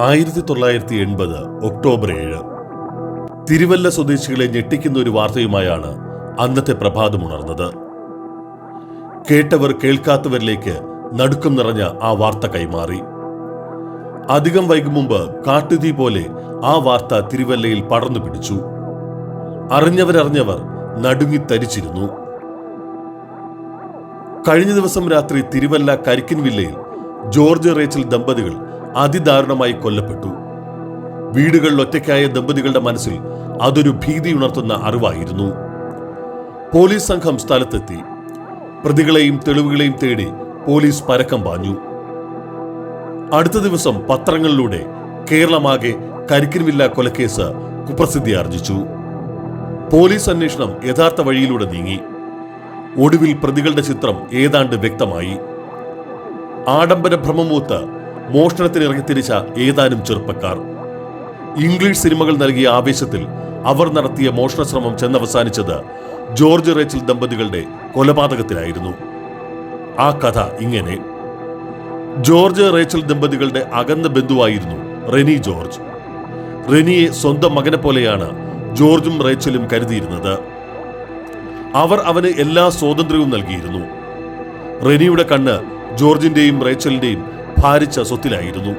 ആയിരത്തി തൊള്ളായിരത്തി എൺപത് ഒക്ടോബർ ഏഴ്. തിരുവല്ല സ്വദേശികളെ ഞെട്ടിക്കുന്ന ഒരു വാർത്തയുമായാണ് അന്നത്തെ പ്രഭാതമുണർന്നത് കേട്ടവർ കേൾക്കാത്തവരിലേക്ക് നടുക്കം നിറഞ്ഞ ആ വാർത്ത കൈമാറി. അധികം വൈകും മുമ്പ് കാട്ടുതീ പോലെ ആ വാർത്ത തിരുവല്ലയിൽ പടർന്നു പിടിച്ചു. അറിഞ്ഞവരറിഞ്ഞവർ നടുങ്ങി തരിച്ചിരുന്നു. കഴിഞ്ഞ ദിവസം രാത്രി തിരുവല്ല കരിക്കിൻവില്ലയിൽ ജോർജ് റേച്ചൽ ദമ്പതികൾ അതിദാരുണമായി കൊല്ലപ്പെട്ടു. വീടുകളിൽ ഒറ്റയ്ക്കായ ദമ്പതികളുടെ മനസ്സിൽ അതൊരു ഭീതി ഉണർത്തുന്ന അറിവായിരുന്നു. പോലീസ് സംഘം സ്ഥലത്തെത്തി. പ്രതികളെയും തെളിവുകളെയും തേടി പോലീസ് പരക്കം പാഞ്ഞു. അടുത്ത ദിവസം പത്രങ്ങളിലൂടെ കേരളമാകെ കരിക്കിൻവില്ല കൊലക്കേസ് കുപ്രസിദ്ധി ആർജിച്ചു. പോലീസ് അന്വേഷണം യഥാർത്ഥ വഴിയിലൂടെ നീങ്ങി. ഒടുവിൽ പ്രതികളുടെ ചിത്രം ഏതാണ്ട് വ്യക്തമായി. ആഡംബര ഭ്രമമൂത്ത് മോഷണത്തിന് ഇറങ്ങിത്തിരിച്ച ഏതാനും ചെറുപ്പക്കാർ. ഇംഗ്ലീഷ് സിനിമകൾ നൽകിയ ആവേശത്തിൽ അവർ നടത്തിയ മോഷണ ശ്രമം ചെന്നവസാനിച്ചത് ജോർജ് റേച്ചൽ ദമ്പതികളുടെ കൊലപാതകത്തിലായിരുന്നു. ആ കഥ ഇങ്ങനെ. ജോർജ് റേച്ചൽ ദമ്പതികളുടെ അകന്ന ബന്ധുവായിരുന്നു റെനി ജോർജ്. റെനിയെ സ്വന്തം മകനെ പോലെയാണ് ജോർജും റേച്ചലും കരുതിയിരുന്നത്. അവർ അവന് എല്ലാ സ്വാതന്ത്ര്യവും നൽകിയിരുന്നു. റെനിയുടെ കണ്ണ് ജോർജിന്റെയും റേച്ചലിന്റെയും ഭാരിച്ച സ്വത്തിലായിരുന്നു.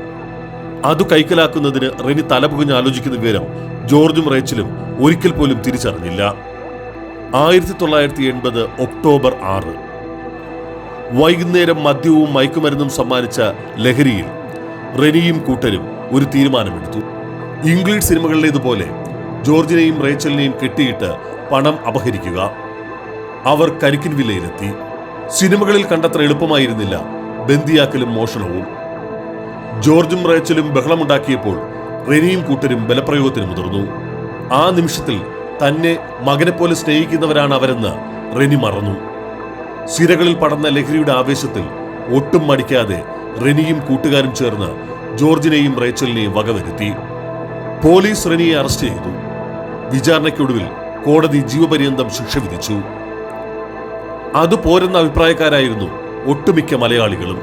അത് കൈക്കലാക്കുന്നതിന് റെനി തലപുകഞ്ഞ് ആലോചിക്കുന്ന വിവരം ജോർജും റേച്ചിലും ഒരിക്കൽ പോലും തിരിച്ചറിഞ്ഞില്ല. ആയിരത്തി തൊള്ളായിരത്തി എൺപത് ഒക്ടോബർ ആറ്. വൈകുന്നേരം മദ്യവും മയക്കുമരുന്നും സമ്മാനിച്ച ലഹരിയിൽ റെനിയും കൂട്ടരും ഒരു തീരുമാനമെടുത്തു. ഇംഗ്ലീഷ് സിനിമകളിലേതുപോലെ ജോർജിനെയും റേച്ചലിനെയും കെട്ടിയിട്ട് പണം അപഹരിക്കുക. അവർ കരിക്കിൻ വില്ലയിലെത്തി സിനിമകളിൽ കണ്ടത്ര എളുപ്പമായിരുന്നില്ല. ബന്ദിയാക്കലും മോഷണവും. ജോർജും റേച്ചലും ബഹളമുണ്ടാക്കിയപ്പോൾ റെനിയും കൂട്ടരും ബലപ്രയോഗത്തിന് മുതിർന്നു. ആ നിമിഷത്തിൽ തന്നെ മകനെ പോലെ സ്നേഹിക്കുന്നവരാണ് അവരെന്ന് റെനി മറന്നു. സിരകളിൽ പടർന്ന ലഹരിയുടെ ആവേശത്തിൽ ഒട്ടും മടിക്കാതെ റെനിയും കൂട്ടുകാരും ചേർന്ന് ജോർജിനെയും റേച്ചലിനെയും വകവരുത്തി പോലീസ് റെനിയെ അറസ്റ്റ് ചെയ്തു. വിചാരണയ്ക്കൊടുവിൽ കോടതി ജീവപര്യന്തം ശിക്ഷ വിധിച്ചു. അത് പോരെന്ന അഭിപ്രായക്കാരായിരുന്നു ഒട്ടുമിക്ക മലയാളികളും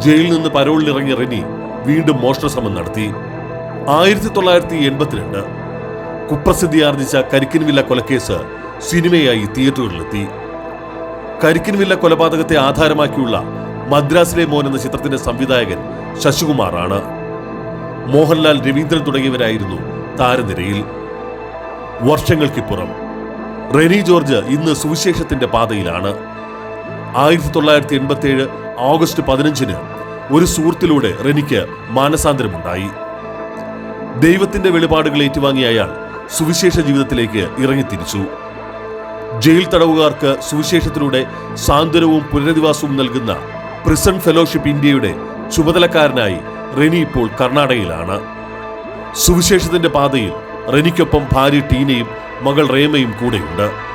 ജയിലിൽ നിന്ന് പരോളിലിറങ്ങിയ റെനി വീണ്ടും മോഷണ ശ്രമം നടത്തി. ആയിരത്തി തൊള്ളായിരത്തി എൺപത്തിരണ്ട് കുപ്രസിദ്ധി ആർജിച്ച കരിക്കിൻവില്ല കൊലക്കേസ് സിനിമയായി തിയേറ്ററുകളിലെത്തി. കരിക്കിൻവില്ല കൊലപാതകത്തെ ആധാരമാക്കിയുള്ള മദ്രാസിലെ മോൻ എന്ന ചിത്രത്തിന്റെ സംവിധായകൻ ശശികുമാറാണ്. മോഹൻലാൽ രവീന്ദ്രൻ തുടങ്ങിയവരായിരുന്നു താരനിരയിൽ. വർഷങ്ങൾക്കിപ്പുറം റെനി ജോർജ് ഇന്ന് സുവിശേഷത്തിന്റെ പാതയിലാണ്. ആയിരത്തി തൊള്ളായിരത്തി എൺപത്തി ഏഴ് ഓഗസ്റ്റ് പതിനഞ്ചിന് ഒരു സുഹൃത്തിലൂടെ റെനിക്ക് മാനസാന്തരമുണ്ടായി. ദൈവത്തിന്റെ വെളിപാടുകൾ ഏറ്റുവാങ്ങിയ അയാൾ സുവിശേഷ ജീവിതത്തിലേക്ക് ഇറങ്ങിത്തിരിച്ചു. ജയിൽ തടവുകാർക്ക് സുവിശേഷത്തിലൂടെ സാന്ത്വനവും പുനരധിവാസവും നൽകുന്ന പ്രിസൺ ഫെലോഷിപ്പ് ഇന്ത്യയുടെ ചുമതലക്കാരനായി റെനി ഇപ്പോൾ കർണാടകയിലാണ്. സുവിശേഷത്തിന്റെ പാതയിൽ റെനിക്കൊപ്പം ഭാര്യ ടീനയും മകൾ റേമയും കൂടെയുണ്ട്.